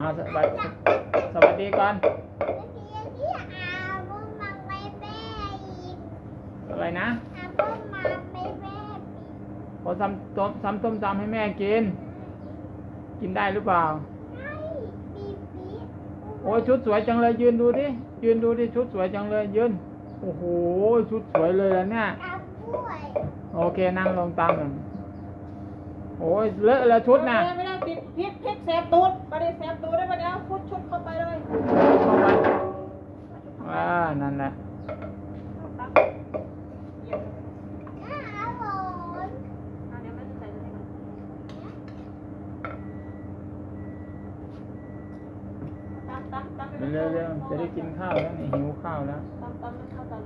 เอาสวัสดีสวัสดีก่อน Kaya dia amo mang may baby. อะไรนะ Amo mang may baby. พอซ้ำต้มซ้ำต้มตำให้แม่กิน กินได้หรือเปล่า Ay, bibi. โอ้ยชุดสวยจังเลยยืนดูดิ ยืนดูดิชุดสวยจังเลยยืน โอ้โหชุดสวยเลยล่ะเนี่ย Kaboy. โอเคนั่งลงตามหนึ่งโอ้ยเลอะแล้วชุดน่ะ ไม่ได้ติด พริกพริกแสบตูดประเดี๋ยวแสบตูดได้ปะเดี๋ยวพุดชุดเข้าไปเลยเข้าไปอ่านั่นแหละครับเหยียบ Alon. อะเดี๋ยวแม่จะใส่ตัวนี้ก่อนตำตำตำให้มันเร็วๆจะได้กินข้าวแล้วนี่หิวข้าวแล้วตำตำให้เข้ากัน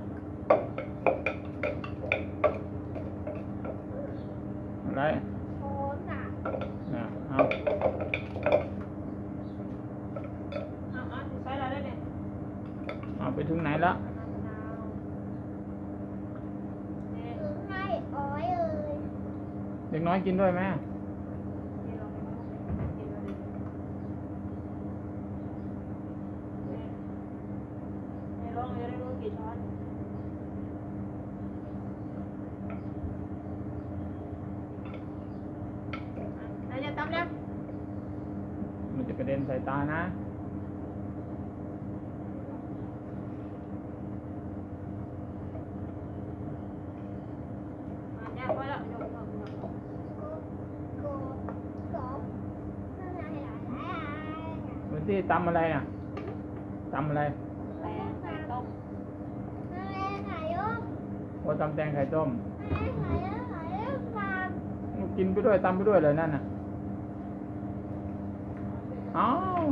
อะไร Kona. น่ะ เอาอะอะใส่อะไรได้เอาไปถึงไหนละเนี่ยเด็กน้อยกินด้วยไหมนี่ลองให้มันกินดูดิเนี่ยเนี่ยลองจะได้รู้กี่ช้อน อะเดี๋ยวจะตำแล้วมันจะกระเด็นใส่ตานะมันที่ตำอะไรน่ะตำอะไรแตงไข่ต้ม Nó lên này úp. โอ้ตำแตงไข่ต้ม Nó lên này úp, này úp vào. กินไปด้วยตำไปด้วยเลยนั่นน่ะ อ้าว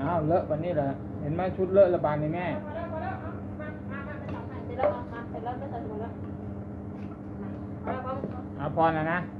อ้าวเลอะวันนี้เหรอเห็นไหมชุดเลอะระบานนี่แม่พอแล้วพอแล้วเอามามามาไปจับไข่เสร็จแล้วเอามาเสร็จแล้วก็ใส่ถุงแล้วพอแล้วพอแล้วเอาพอนะนะพ